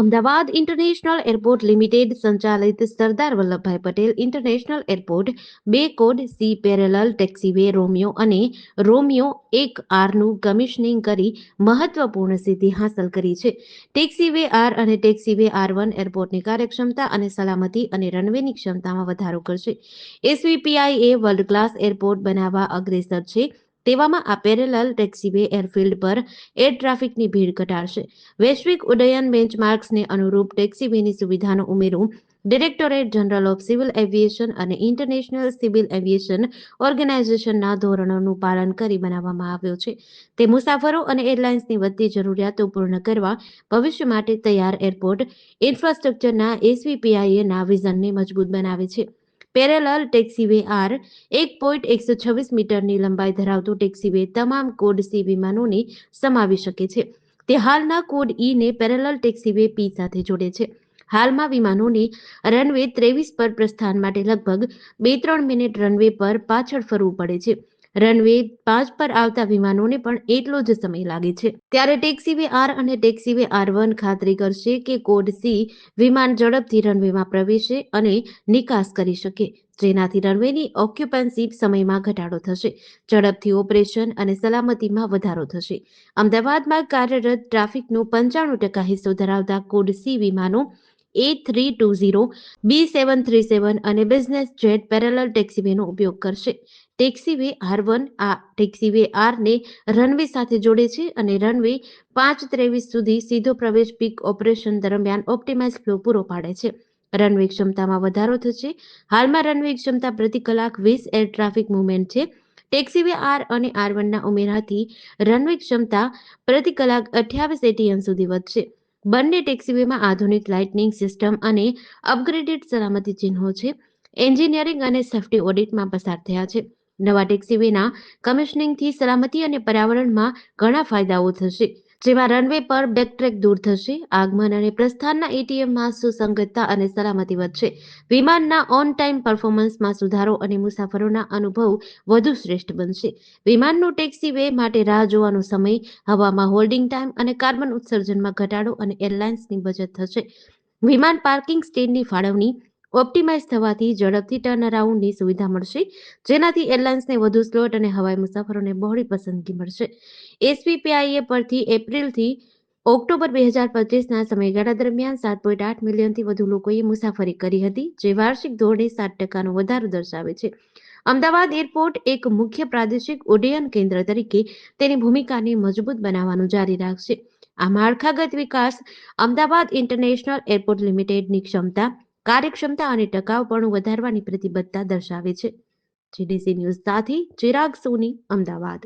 Ahmedabad international airport limited સંચાલિત Sardar Vallabhbhai Patel international airport, બે code C parallel taxiway Romeo અને Romeo એક આરનું કમિશનિંગ કરી મહત્વપૂર્ણ સિદ્ધિ હાંસલ કરી છે. ટેક્સીવે આર અને ટેક્સીવે આર વન એરપોર્ટની કાર્યક્ષમતા અને સલામતી અને રનવેની ક્ષમતામાં વધારો કરશે. એસવીપીઆઈ એ વર્લ્ડ ક્લાસ એરપોર્ટ બનાવવા અગ્રેસર છે. તેવામાં આ પેરેલલ ટેક્સીવે એરફિલ્ડ પર એર ટ્રાફિકની ભીડ ઘટાડશે. વૈશ્વિક ઉડ્ડયન બેન્ચમાર્ક્સને અનુરૂપ ટેક્સીવેની સુવિધાનો ઉમેરો directorate general of civil aviation અને ઇન્ટરનેશનલ સિવિલ એવિએશન ઓર્ગેનાઇઝેશનના ધોરણોનું પાલન કરી બનાવવામાં આવ્યો છે. તે મુસાફરો અને એરલાઇન્સની વધતી જરૂરિયાતો પૂર્ણ કરવા ભવિષ્ય માટે તૈયાર એરપોર્ટ ઇન્ફ્રાસ્ટ્રક્ચરના એસવીપીઆઈએના વિઝનને મજબૂત બનાવે છે. પેરેલલ ટેક્સીવે આર એક પોઈન્ટ એકસો છવ્વીસ મીટરની લંબાઈ ધરાવતું ટેક્સીવે તમામ કોડ સી વિમાનોને સમાવી શકે છે. તે હાલના કોડ ઈ ને પેરેલલ ટેક્સીવે પી સાથે જોડે છે. હાલમાં વિમાનોને રનવે ત્રેવીસ પર પ્રસ્થાન માટે લગભગ બે ત્રણ મિનિટ રનવે પર પાછળ ફરવું પડે છે. રનવે પાંચ પર આવતા વિમાનોને પણ એટલો જ સમય લાગે છે. ત્યારે ટેક્સીવે આર અને ટેક્સીવે આર વન ખાતરી કરશે કે કોડ સી વિમાન ઝડપથી રનવેમાં પ્રવેશે અને નિકાસ કરી શકે. જેનાથી રનવેની ઓક્યુપન્સી સમયમાં ઘટાડો થશે, ઝડપથી ઓપરેશન અને સલામતીમાં વધારો થશે. અમદાવાદમાં કાર્યરત ટ્રાફિકનો પંચાણું ટકા હિસ્સો ધરાવતા કોડ સી વિમાનો A three two zero B seven three seven અને બિઝનેસ જેટ પેરેલલ ટેક્સીવેનો ઉપયોગ કરશે. ટેક્સીવે આર વન આ ટેક્સીવે આરને રનવે સાથે જોડે છે અને રનવે પાંચ ત્રેવીસ સુધી સીધો પ્રવેશ પીક ઓપરેશન દરમિયાન ઓપ્ટિમાઇઝ ફ્લો પૂરો પાડે છે. રનવે ક્ષમતામાં વધારો થશે. હાલમાં રનવે ક્ષમતા પ્રતિ કલાક વીસ એર ટ્રાફિક મુવમેન્ટ છે. ટેક્સીવે આર અને આર વનના ઉમેરાથી રનવે ક્ષમતા પ્રતિ કલાક અઠ્યાવીસ એટીએમ સુધી વધશે. બંને ટેક્સીવેમાં આધુનિક લાઇટનિંગ સિસ્ટમ અને અપગ્રેડેડ સલામતી ચિહ્નો છે. એન્જિનિયરિંગ અને સેફ્ટી ઓડિટમાં પસાર થયા છે. નવા ટેક્સીવેના કમિશનિંગથી સલામતી અને પર્યાવરણમાં ઘણા ફાયદાઓ થશે. જેમાં રનવે પર બેકટ્રેક દૂર થશે. આગમન અને પ્રસ્થાનના એટીએમમાં સુસંગતતા અને સલામતી વધશે. વિમાનના ઓન ટાઈમ પરફોર્મન્સમાં સુધારો અને મુસાફરોના અનુભવ વધુ શ્રેષ્ઠ બનશે. વિમાનનું ટેક્સીવે માટે રાહ જોવાનો સમય, હવામાં હોલ્ડિંગ ટાઈમ અને કાર્બન ઉત્સર્જનમાં ઘટાડો અને એરલાઇન્સની બચત થશે. વિમાન પાર્કિંગ સ્ટેન્ડની ફાળવણી ઓપ્ટિમાઇઝ થવાથી ઝડપથી ટર્ન અરાઉન્ડની સુવિધા મળશે. જેનાથી એરલાઇન્સને વધુ સ્લોટ અને હવાઈ મુસાફરોને બહોળી પસંદગી મળશે. એસપીપીઆઈએ પરથી એપ્રિલથી ઓક્ટોબર બે હજાર પચીસના સમયગાળા દરમિયાન સાત પોઈન્ટ આઠ મિલિયનથી વધુ લોકોએ મુસાફરી કરી હતી, જે વાર્ષિક ધોરણે સાત ટકાનો વધારો દર્શાવે છે. અમદાવાદ એરપોર્ટ એક મુખ્ય પ્રાદેશિક ઉડ્ડયન કેન્દ્ર તરીકે તેની ભૂમિકાને મજબૂત બનાવવાનું જારી રાખશે. આ માળખાગત વિકાસ અમદાવાદ ઇન્ટરનેશનલ એરપોર્ટ લિમિટેડની ક્ષમતા કાર્યક્ષમતા અને ટકાઉપણું વધારવાની પ્રતિબદ્ધતા દર્શાવે છે. જીડીસી ન્યૂઝ સાથે ચિરાગ સોની અમદાવાદ.